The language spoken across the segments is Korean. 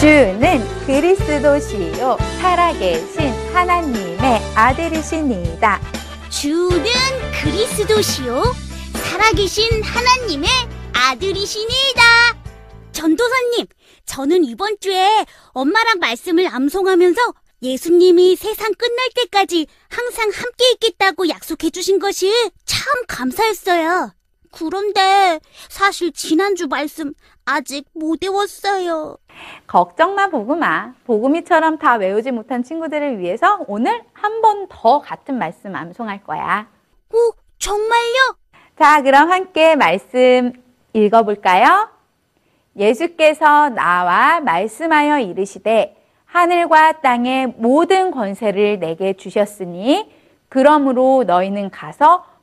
주는 그리스도시요 살아계신 하나님의 아들이십니다. 주는 그리스도시요 살아계신 하나님의 아들이시니다. 전도사님, 저는 이번 주에 엄마랑 말씀을 암송하면서 예수님이 세상 끝날 때까지 항상 함께 있겠다고 약속해 주신 것이 참 감사했어요. 그런데 사실 지난주 말씀 아직 못 외웠어요. 걱정 마, 복음아. 복음이처럼 다 외우지 못한 친구들을 위해서 오늘 한 번 더 같은 말씀 암송할 거야. 오, 정말요? 자, 그럼 함께 말씀 읽어볼까요? 예수께서 나와 말씀하여 이르시되 하늘과 땅의 모든 권세를 내게 주셨으니 그러므로 너희는 가서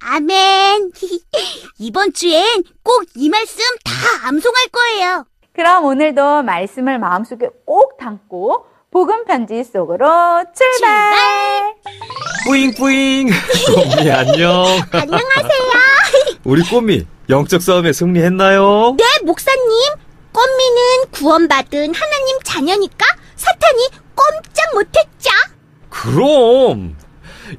아멘. 이번 주엔 꼭 이 말씀 다 암송할 거예요. 그럼 오늘도 말씀을 마음속에 꼭 담고 복음 편지 속으로 출발. 뿌잉뿌잉. 꼬미 안녕. 안녕하세요. 우리 꼬미 영적 싸움에 승리했나요? 네, 목사님. 꽃미는 구원받은 하나님 자녀니까 사탄이 꼼짝 못했죠. 그럼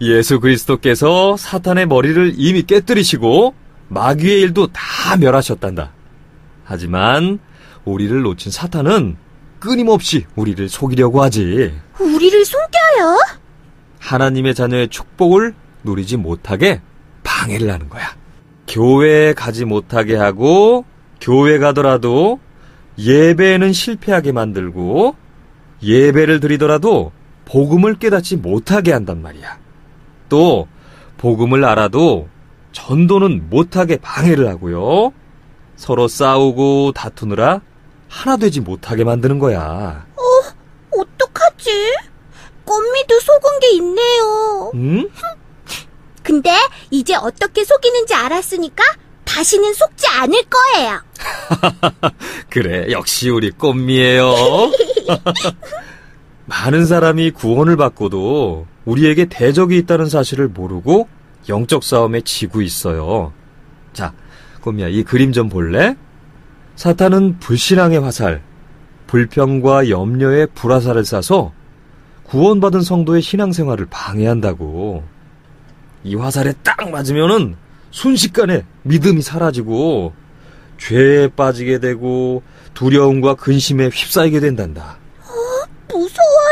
예수 그리스도께서 사탄의 머리를 이미 깨뜨리시고 마귀의 일도 다 멸하셨단다. 하지만 우리를 놓친 사탄은 끊임없이 우리를 속이려고 하지. 우리를 속여요? 하나님의 자녀의 축복을 누리지 못하게 방해를 하는 거야. 교회에 가지 못하게 하고 교회 가더라도 예배에는 실패하게 만들고 예배를 드리더라도 복음을 깨닫지 못하게 한단 말이야. 또 복음을 알아도 전도는 못하게 방해를 하고요. 서로 싸우고 다투느라 하나 되지 못하게 만드는 거야. 어떡하지? 꽃미도 속은 게 있네요. 응? 근데 이제 어떻게 속이는지 알았으니까 다시는 속지 않을 거예요. 그래, 역시 우리 꽃미예요. 많은 사람이 구원을 받고도 우리에게 대적이 있다는 사실을 모르고 영적 싸움에 지고 있어요. 자, 꽃미야, 이 그림 좀 볼래? 사탄은 불신앙의 화살, 불평과 염려의 불화살을 쏴서 구원받은 성도의 신앙생활을 방해한다고. 이 화살에 딱 맞으면은 순식간에 믿음이 사라지고 죄에 빠지게 되고 두려움과 근심에 휩싸이게 된단다. 무서워요.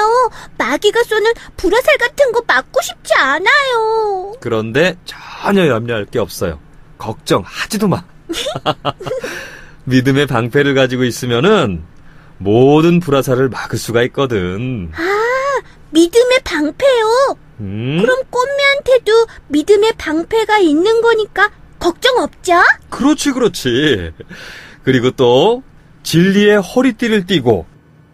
꽃미요, 마귀가 쏘는 불화살 같은 거 맞고 싶지 않아요. 그런데 전혀 염려할 게 없어요. 걱정하지도 마. 믿음의 방패를 가지고 있으면은 모든 불화살을 막을 수가 있거든. 믿음의 방패요. 음? 그럼 꽃미한테도 믿음의 방패가 있는 거니까 걱정 없죠? 그렇지, 그렇지. 그리고 또 진리의 허리띠를 띠고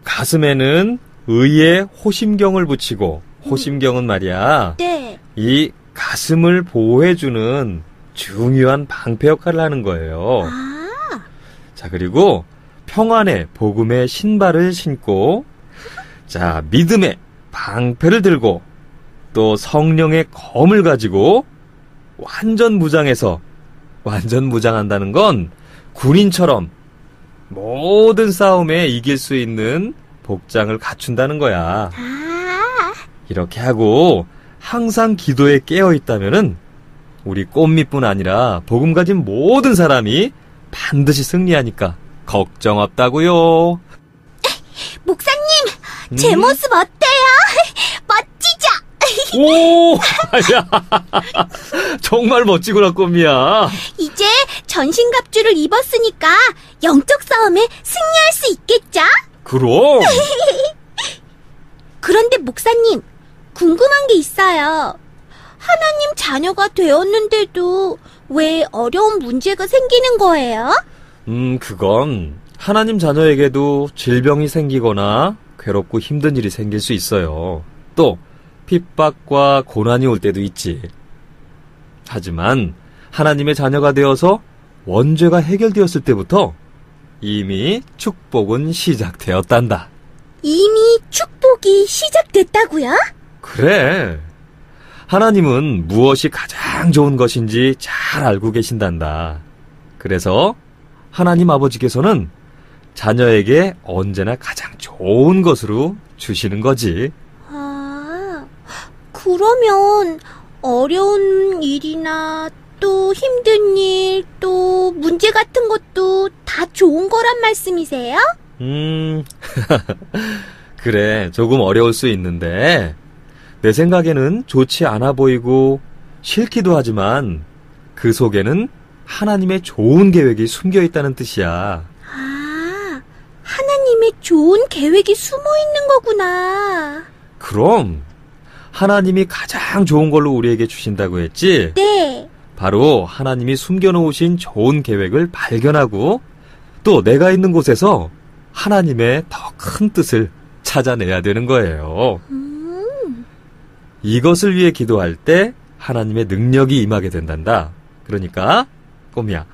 가슴에는 의의 호심경을 붙이고 호심경은 말이야. 네. 이 가슴을 보호해주는 중요한 방패 역할을 하는 거예요. 아, 자, 그리고 평안의 복음의 신발을 신고, 자, 믿음의 방패를 들고, 또 성령의 검을 가지고, 완전 무장해서, 완전 무장한다는 건 군인처럼 모든 싸움에 이길 수 있는 복장을 갖춘다는 거야. 아, 이렇게 하고 항상 기도에 깨어 있다면은 우리 꽃미뿐 아니라 복음 가진 모든 사람이 반드시 승리하니까 걱정 없다고요. 목사님, 제 음? 모습 어때요? 멋지죠? 오, 야, 정말 멋지구나 꽃미야. 이제 전신 갑주를 입었으니까 영적 싸움에 승리할 수 있겠죠? 그럼 그런데 목사님, 궁금한 게 있어요. 하나님 자녀가 되었는데도 왜 어려운 문제가 생기는 거예요? 음, 그건 하나님 자녀에게도 질병이 생기거나 괴롭고 힘든 일이 생길 수 있어요. 또 핍박과 고난이 올 때도 있지. 하지만 하나님의 자녀가 되어서 원죄가 해결되었을 때부터 이미 축복은 시작되었단다. 이미 축복이 시작됐다고요? 그래. 하나님은 무엇이 가장 좋은 것인지 잘 알고 계신단다. 그래서 하나님 아버지께서는 자녀에게 언제나 가장 좋은 것으로 주시는 거지. 아, 그러면 어려운 일이나 또 힘든 일, 또 문제 같은 것도 다 좋은 거란 말씀이세요? 음, 그래. 조금 어려울 수 있는데, 내 생각에는 좋지 않아 보이고 싫기도 하지만 그 속에는 하나님의 좋은 계획이 숨겨 있다는 뜻이야. 아, 하나님의 좋은 계획이 숨어 있는 거구나. 그럼 하나님이 가장 좋은 걸로 우리에게 주신다고 했지? 네. 바로 하나님이 숨겨놓으신 좋은 계획을 발견하고 또 내가 있는 곳에서 하나님의 더 큰 뜻을 찾아내야 되는 거예요. 음, 이것을 위해 기도할 때 하나님의 능력이 임하게 된단다. 그러니까 꼬미야,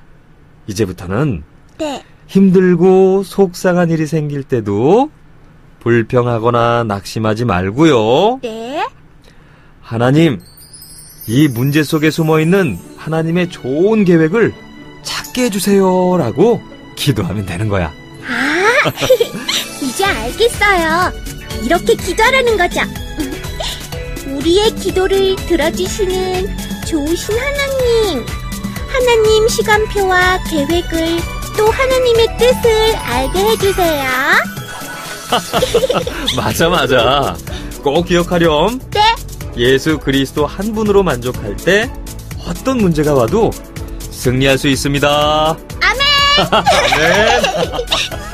이제부터는 네. 힘들고 속상한 일이 생길 때도 불평하거나 낙심하지 말고요. 네. 하나님, 이 문제 속에 숨어 있는 하나님의 좋은 계획을 찾게 해주세요. 라고 기도하면 되는 거야. 아, 이제 알겠어요. 이렇게 기도하라는 거죠. 우리의 기도를 들어주시는 좋으신 하나님. 하나님 시간표와 계획을 또 하나님의 뜻을 알게 해주세요. 맞아, 맞아. 꼭 기억하렴. 네. 예수 그리스도 한 분으로 만족할 때 어떤 문제가 와도 승리할 수 있습니다. 아 멘! 아멘!